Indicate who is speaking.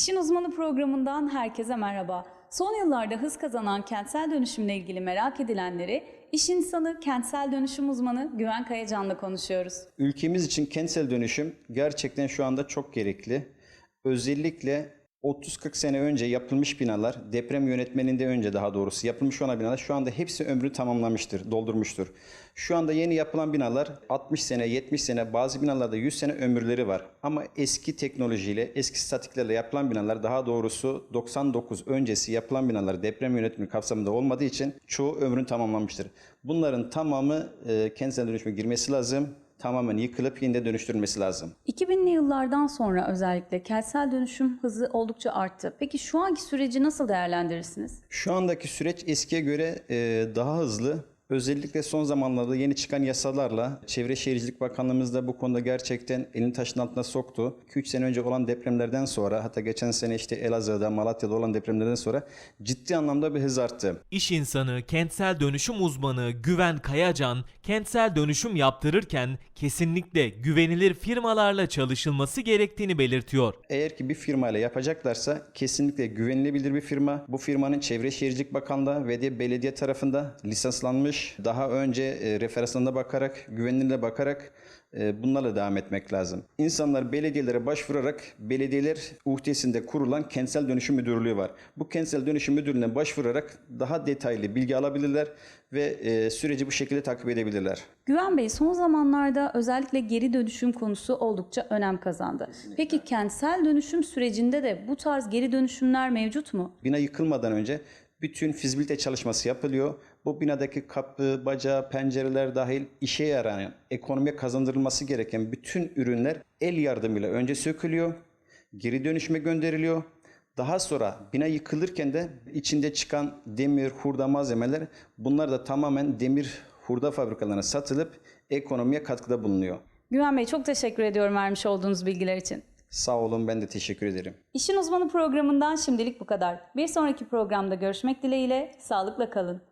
Speaker 1: İşin Uzmanı programından herkese merhaba. Son yıllarda hız kazanan kentsel dönüşümle ilgili merak edilenleri iş insanı, kentsel dönüşüm uzmanı Güven Kayacan'la konuşuyoruz.
Speaker 2: Ülkemiz için kentsel dönüşüm gerçekten şu anda çok gerekli. Özellikle 30-40 sene önce yapılmış binalar, deprem yönetmeninde önce daha doğrusu yapılmış olan binalar şu anda hepsi ömrü tamamlamıştır, doldurmuştur. Şu anda yeni yapılan binalar 60 sene, 70 sene, bazı binalarda 100 sene ömürleri var. Ama eski teknolojiyle, eski statiklerle yapılan binalar daha doğrusu 99 öncesi yapılan binalar deprem yönetimi kapsamında olmadığı için çoğu ömrünü tamamlamıştır. Bunların tamamı e, kentsel dönüşüme girmesi lazım tamamen yıkılıp yeniden dönüştürülmesi lazım.
Speaker 1: 2000'li yıllardan sonra özellikle kentsel dönüşüm hızı oldukça arttı. Peki şu anki süreci nasıl değerlendirirsiniz?
Speaker 2: Şu andaki süreç eskiye göre e, daha hızlı. Özellikle son zamanlarda yeni çıkan yasalarla Çevre Şehircilik Bakanlığımız da bu konuda gerçekten elini taşın altına soktu. 2-3 sene önce olan depremlerden sonra hatta geçen sene işte Elazığ'da, Malatya'da olan depremlerden sonra ciddi anlamda bir hız arttı.
Speaker 3: İş insanı, kentsel dönüşüm uzmanı Güven Kayacan, kentsel dönüşüm yaptırırken kesinlikle güvenilir firmalarla çalışılması gerektiğini belirtiyor.
Speaker 2: Eğer ki bir firmayla yapacaklarsa kesinlikle güvenilebilir bir firma. Bu firmanın Çevre Şehircilik Bakanlığı ve de belediye tarafında lisanslanmış. Daha önce e, referanslarına bakarak, güvenilirliğine bakarak e, bunlarla devam etmek lazım. İnsanlar belediyelere başvurarak belediyeler uhdesinde kurulan kentsel dönüşüm müdürlüğü var. Bu kentsel dönüşüm müdürlüğüne başvurarak daha detaylı bilgi alabilirler ve e, süreci bu şekilde takip edebilirler.
Speaker 1: Güven Bey son zamanlarda özellikle geri dönüşüm konusu oldukça önem kazandı. Peki kentsel dönüşüm sürecinde de bu tarz geri dönüşümler mevcut mu?
Speaker 2: Bina yıkılmadan önce bütün fizibilite çalışması yapılıyor. Bu binadaki kapı, baca, pencereler dahil işe yarayan, ekonomiye kazandırılması gereken bütün ürünler el yardımıyla önce sökülüyor, geri dönüşüme gönderiliyor. Daha sonra bina yıkılırken de içinde çıkan demir, hurda malzemeler bunlar da tamamen demir hurda fabrikalarına satılıp ekonomiye katkıda bulunuyor.
Speaker 1: Güven Bey çok teşekkür ediyorum vermiş olduğunuz bilgiler için.
Speaker 2: Sağ olun ben de teşekkür ederim.
Speaker 1: İşin Uzmanı programından şimdilik bu kadar. Bir sonraki programda görüşmek dileğiyle sağlıkla kalın.